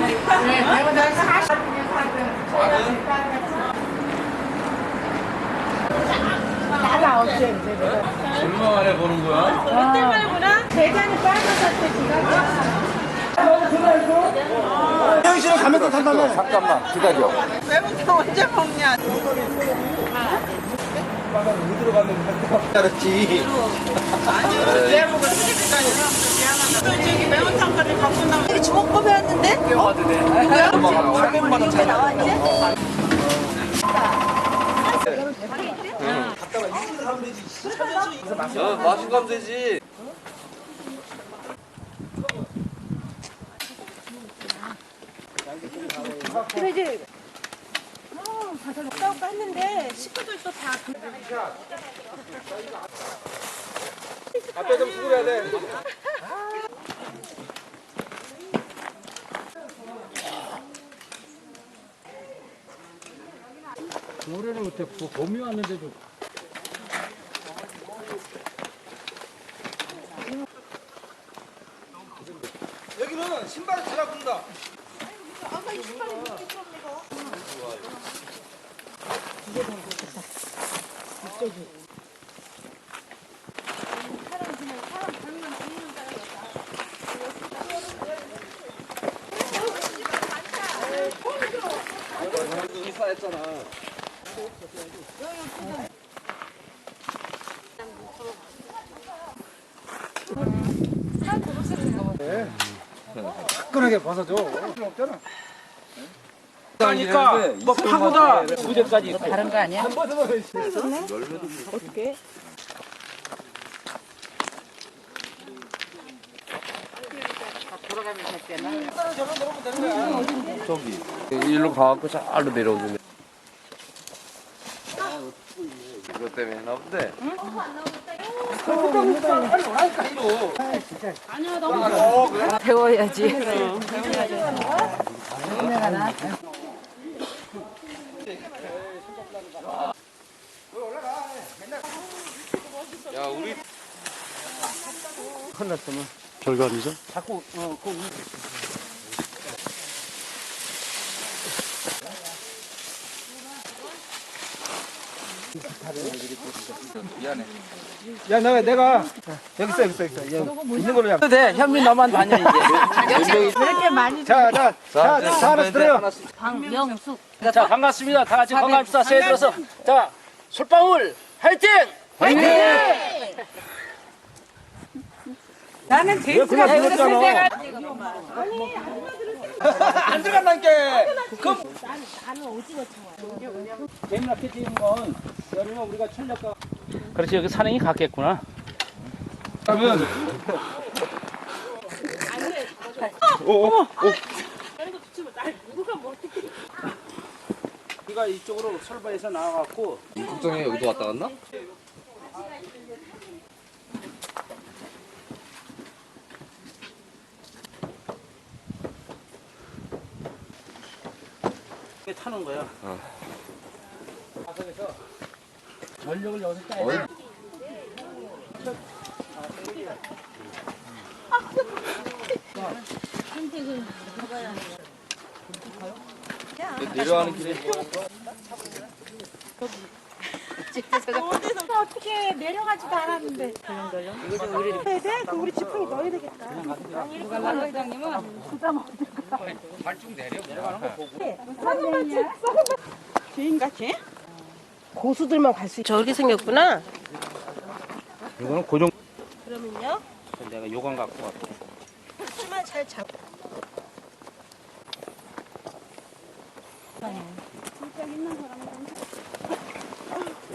다 아, 네. 네. 나왔지 이제 내가. 얼마 만에 보는 거야? 대전이 빠져서 지가 태영 씨는 가면 또 잠깐만 기다려. 아. 왜부터 언제 먹냐? 어디로 갔는데? 알았지. 내보고 시집까지 저기 매운탕까지 갖고 나와 이게 주먹밥이 왔는데? 누구야? 800만 원 차이. 나와 이제? 어, 마시고 가면 되지. 그래 이제 어, 가서 싸우고 했는데 식구들도 다 앞에 좀 수그려야 돼. 노래를 못해 봄이 왔는데도 여기는 신발을 달아본다. 화끈하게 벗어줘. 필요 없잖아. 그러니까. 뭐 파고다. 무대까지 다른 거 아니야? 저기 일로 가갖고 잘로 내려오는데. 이것 때문에 했나 본데. 배워야지. 야 우리 결과이죠? 자꾸 어, 그 미안해. 야, 나 내가 여기 있어, 여기 있어, 여기 있어. 여기 있는 걸로 그냥. 돼. 현미 너만 다녀 이제. 그렇게 많이 자, 자, 자, 자, 자, 하나씩 들어요. 박명숙 자 반갑습니다. 다 같이 건강합시다. 새해 들어서 자 솔방울 화이팅! 나는 제일 그냥 들었잖아. 안 들어간다니까. 그럼 재미나게 찍은 건 여름에 우리가 철력가. 그렇지 여기 산행이 갔겠구나. 그러면 오, 오, 오. 우리가 이쪽으로 설바에서 나와갖고 국정에 여기도 왔다 갔나? 타는 거야. 어. 전력을 여기서 짜야 돼. 내려가는 길에. 어디서 어떻게 내려가지도 않았는데. 이거 좀 의뢰 해야 돼? 그럼 우리 지팡이 넣어야 되겠다. 누가 회장님은 부담 없을까 발쭉 내려. 주인같이? 고수들만 갈 수 있어 저렇게 생겼구나 이거는 고정. 그러면요 내가 요강 갖고 왔어. 힘만 잘 잡.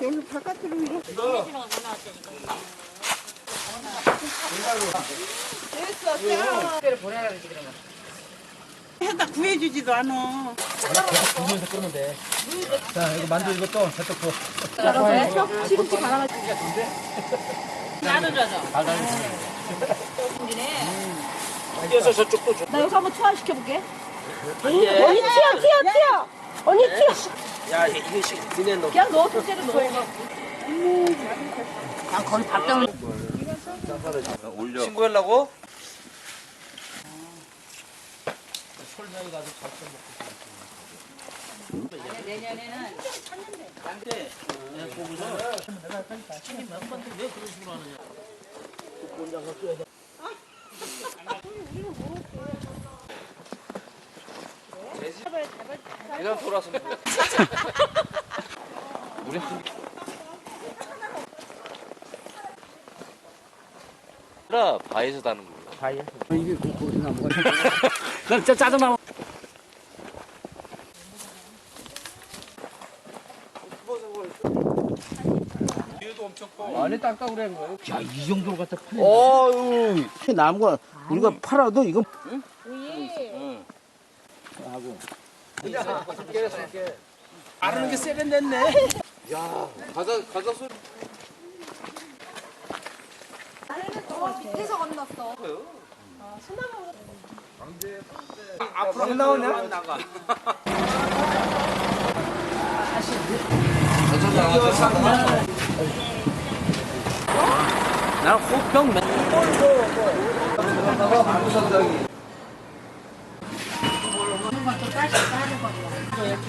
여기 바깥으로 이렇게 해 다 구해주지도 않아. 자, 이거 만두 이것도 저쪽 부. 시금치 갈아가지고. 뛰어서 저쪽도 줘. 나 여기 한번 투하시켜볼게. 언니 튀어, 튀어, 튀어! 언니 튀어! 야 이게 시 니네 너. 그냥 넣어, 둘째로 넣어. 올려. 친구 하려고? 신랑이 가서 잡채 먹고 싶어요. 내년에는 찾는데. 네, 보고서 내가 주님 한 번도 왜 그런 식으로 하느냐. 혼자서 써야 돼. 내가 돌아서 우리 라 바에서 다는 거야. 바에. 이게 고리 나무가. 난 짜증 나면. 나무도 엄청 커. 안에 딱딱그래 야, 이 정도로 갖다 팔려. 어우, 나무가 우리가 팔아도 이건 하고. 야, 쉽게 쉽게. 아르는 게 세련됐네. 야, 가자 가자 소리. 나는 저 어, 밑에서 건넜어. 아, 소나무. 아, 앞으로 나오냐? 나가. 사실 난 호평 맨.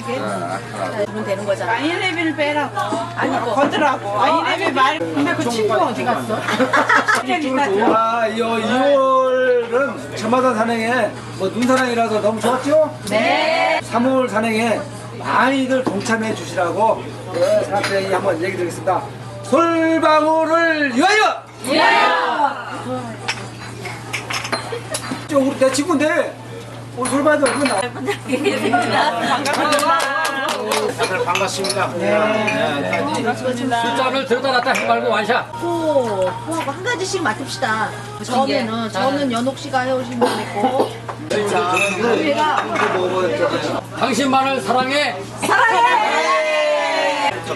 그러면 되는 거잖아. 아이레비를 빼라고. 아니고 거드라고. 아이레비 말. 근데 그 친구 어디 갔어? 아, 이 2월은 저마다 산행에 뭐 눈사랑이라서 너무 좋았죠? 네. 3월 산행에 많이들 동참해 주시라고 네, 그 사람들에게 한번 얘기 드리겠습니다. 솔방울을 위하여! 위하여! 저 우리 내 친구인데 오늘 솔방울 누구나? 다들 반갑습니다. 술잔을 들다 놨다 해 말고 완샷. 코, 코하고 한 가지씩 맡읍시다. 처음에는 네. 저는 연옥 씨가 해오신 분이고 제가 당신만을 사랑해. 사랑해.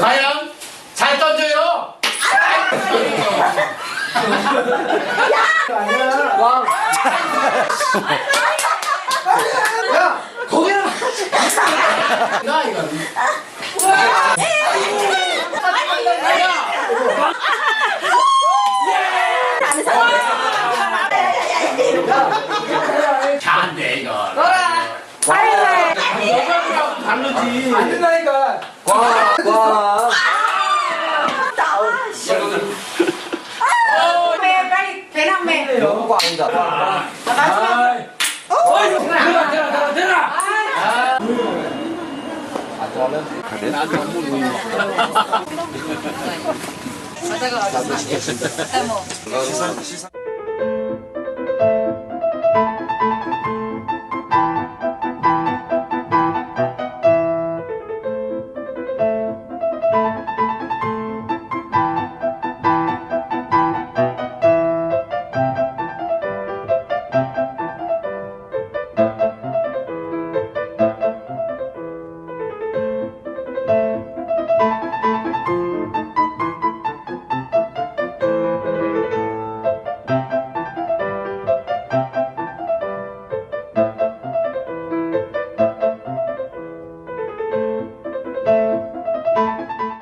과연 잘 던져요. 아니야. 왕. 야, 거기는 나 이거. 해야지. 안 된다니까. 와, 와. 매 빨리 배낭매. 너무 과합니다. 마지막. 어이, 대라, 대라, 대라. 가래? 나도 시켰습니다. 시상 시상.